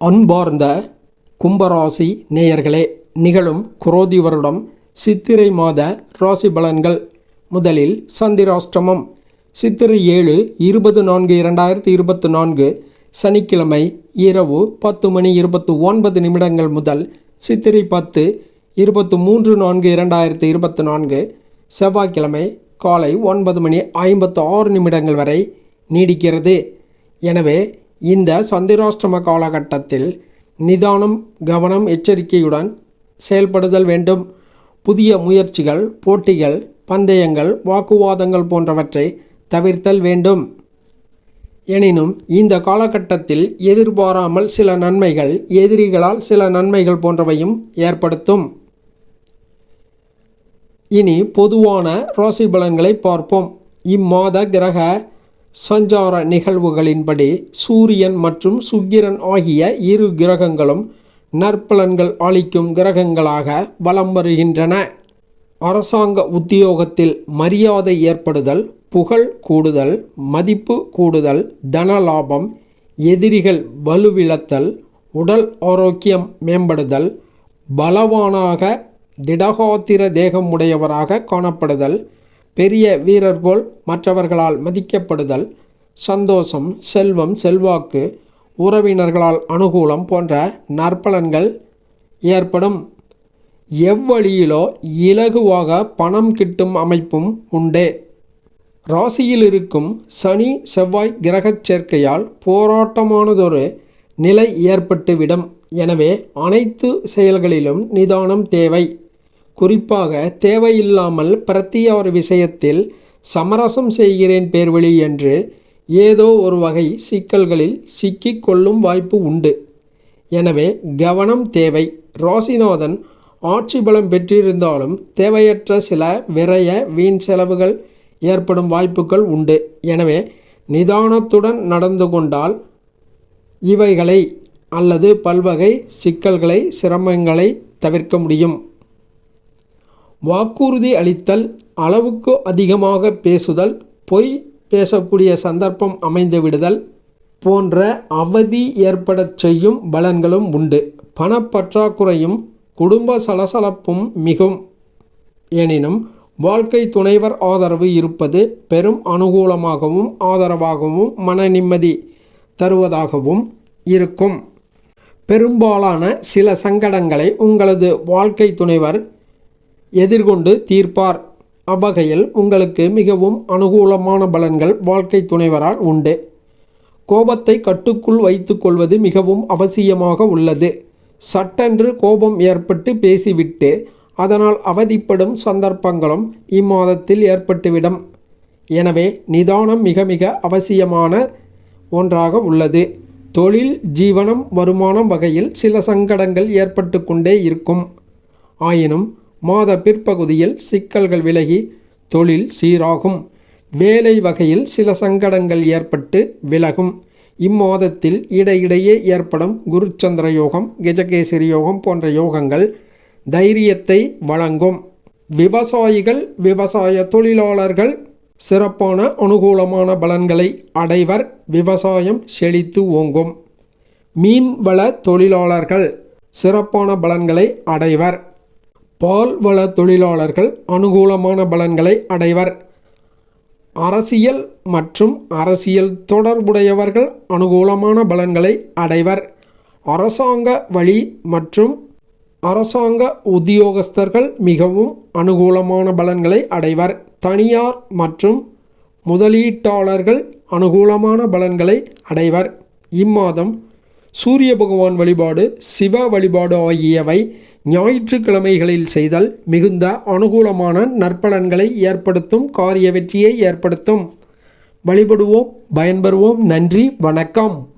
அன்பார்ந்த கும்பராசி நேயர்களே நிகழும் குரோதி வருடம் சித்திரை மாத ராசி பலன்கள். முதலில் சந்திராஷ்டமம். சித்திரை ஏழு இருபது நான்கு இரண்டாயிரத்தி இருபத்தி நான்கு. சனிக்கிழமை இரவு பத்து மணி இருபத்து ஒன்பது நிமிடங்கள் முதல் சித்திரை பத்து இருபத்து மூன்று நான்கு இரண்டாயிரத்தி இருபத்தி நான்கு. செவ்வாய்க்கிழமை காலை ஒன்பது மணி ஐம்பத்து ஆறு நிமிடங்கள் வரை நீடிக்கிறது. எனவே இந்த சந்திராஷ்டம காலகட்டத்தில் நிதானம் கவனம் எச்சரிக்கையுடன் செயல்படுதல் வேண்டும். புதிய முயற்சிகள் போட்டிகள் பந்தயங்கள் வாக்குவாதங்கள் போன்றவற்றை தவிர்த்தல் வேண்டும். எனினும் இந்த காலகட்டத்தில் எதிர்பாராமல் சில நன்மைகள் எதிரிகளால் சில நன்மைகள் போன்றவையும் ஏற்படுத்தும். இனி பொதுவான ராசி பலன்களை பார்ப்போம். இம்மாத கிரக சஞ்சார நிகழ்வுகளின்படி சூரியன் மற்றும் சுக்கிரன் ஆகிய இரு கிரகங்களும் நற்பலன்கள் அளிக்கும் கிரகங்களாக வலம் வருகின்றன. அரசாங்க உத்தியோகத்தில் மரியாதை ஏற்படுதல் புகழ் கூடுதல் மதிப்பு கூடுதல் தன லாபம் எதிரிகள் வலுவிழத்தல் உடல் ஆரோக்கியம் மேம்படுதல் பலவானாக திடகாத்திர தேகம் உடையவராக காணப்படுதல் பெரிய வீரர் போல் மற்றவர்களால் மதிக்கப்படுதல் சந்தோஷம் செல்வம் செல்வாக்கு உறவினர்களால் அனுகூலம் போன்ற நற்பலன்கள் ஏற்படும். எவ்வழியிலோ இலகுவாக பணம் கிட்டும் அமைப்பும் உண்டு. ராசியில் இருக்கும் சனி செவ்வாய் கிரகச் சேர்க்கையால் போராட்டமானதொரு நிலை ஏற்பட்டுவிடும். எனவே அனைத்து செயல்களிலும் நிதானம் தேவை. குறிப்பாக தேவையில்லாமல் பிரத்தியார் விஷயத்தில் சமரசம் செய்கிறேன் பேர்வழி என்று ஏதோ ஒரு வகை சிக்கல்களில் சிக்கிக் கொள்ளும் வாய்ப்பு உண்டு. எனவே கவனம் தேவை. ராசிநாதன் ஆட்சி பலம் பெற்றிருந்தாலும் தேவையற்ற சில விரய வீண் செலவுகள் ஏற்படும் வாய்ப்புகள் உண்டு. எனவே நிதானத்துடன் நடந்து கொண்டால் இவைகளை அல்லது பல்வகை சிக்கல்களை சிரமங்களை தவிர்க்க முடியும். வாக்குறுதி அளித்தல் அளவுக்கு அதிகமாக பேசுதல் பொய் பேசக்கூடிய சந்தர்ப்பம் அமைந்து விடுதல் போன்ற அவதி ஏற்படச் செய்யும் பலன்களும் உண்டு. பணப்பற்றாக்குறையும் குடும்ப சலசலப்பும் மிகும். எனினும் வாழ்க்கை துணைவர் ஆதரவு இருப்பது பெரும் அனுகூலமாகவும் ஆதரவாகவும் மன நிம்மதி தருவதாகவும் இருக்கும். பெரும்பாலான சில சங்கடங்களை உங்களது வாழ்க்கை துணைவர் எதிர்கொண்டு தீர்ப்பார். அவ்வகையில் உங்களுக்கு மிகவும் அனுகூலமான பலன்கள் வாழ்க்கை துணைவரால் உண்டு. கோபத்தை கட்டுக்குள் வைத்துக்கொள்வது மிகவும் அவசியமாக உள்ளது. சட்டென்று கோபம் ஏற்பட்டு பேசிவிட்டு அதனால் அவதிப்படும் சந்தர்ப்பங்களும் இம்மாதத்தில் ஏற்பட்டுவிடும். எனவே நிதானம் மிக மிக அவசியமான ஒன்றாக உள்ளது. தொழில் ஜீவனம் வருமானம் வகையில் சில சங்கடங்கள் ஏற்பட்டு கொண்டே இருக்கும். ஆயினும் மாத பிற்பகுதியில் சிக்கல்கள் விலகி தொழில் சீராகும். வேலை வகையில் சில சங்கடங்கள் ஏற்பட்டு விலகும். இம்மாதத்தில் இடையிடையே ஏற்படும் குருச்சந்திர யோகம் கஜகேசரி யோகம் போன்ற யோகங்கள் தைரியத்தை வழங்கும். விவசாயிகள் விவசாய தொழிலாளர்கள் சிறப்பான அனுகூலமான பலன்களை அடைவர். விவசாயம் செழித்து ஓங்கும். மீன்வள தொழிலாளர்கள் சிறப்பான பலன்களை அடைவர். பால்வள தொழிலாளர்கள் அனுகூலமான பலன்களை அடைவர். அரசியல் மற்றும் அரசியல் தொடர்புடையவர்கள் அனுகூலமான பலன்களை அடைவர். அரசாங்க வழி மற்றும் அரசாங்க உத்தியோகஸ்தர்கள் மிகவும் அனுகூலமான பலன்களை அடைவர். தனியார் மற்றும் முதலீட்டாளர்கள் அனுகூலமான பலன்களை அடைவர். இம்மாதம் சூரிய பகவான் வழிபாடு சிவ வழிபாடு ஆகியவை ஞாயிற்றுக்கிழமைகளில் செய்தால் மிகுந்த அனுகூலமான நற்பலன்களை ஏற்படுத்தும் காரிய வெற்றியை ஏற்படுத்தும். வழிபடுவோம் பயன்பெறுவோம். நன்றி வணக்கம்.